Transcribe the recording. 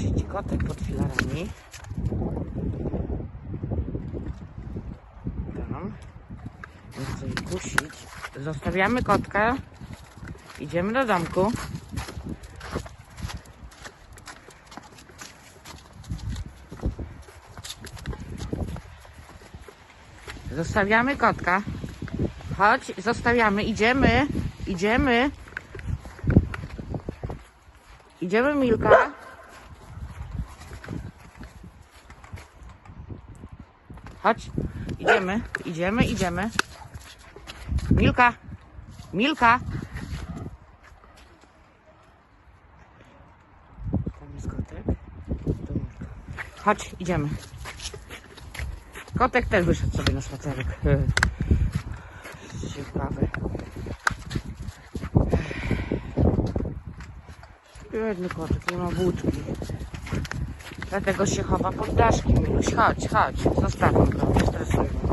Siedzi kotek pod filarami. Tam. Nie chcę kusić. Zostawiamy kotka. Idziemy do domku. Zostawiamy kotka. Chodź, zostawiamy. Idziemy. Idziemy. Idziemy, Milka. Chodź. Idziemy, idziemy, idziemy. Milka. Milka. Tam jest kotek. Tu Milka. Chodź, idziemy. Kotek też wyszedł sobie na spacerek. Ciekawy. Biedny kotek, nie ma wódki. Dlatego się chowa pod daszkiem. Miluś, chodź, chodź. Zostawmy go, nie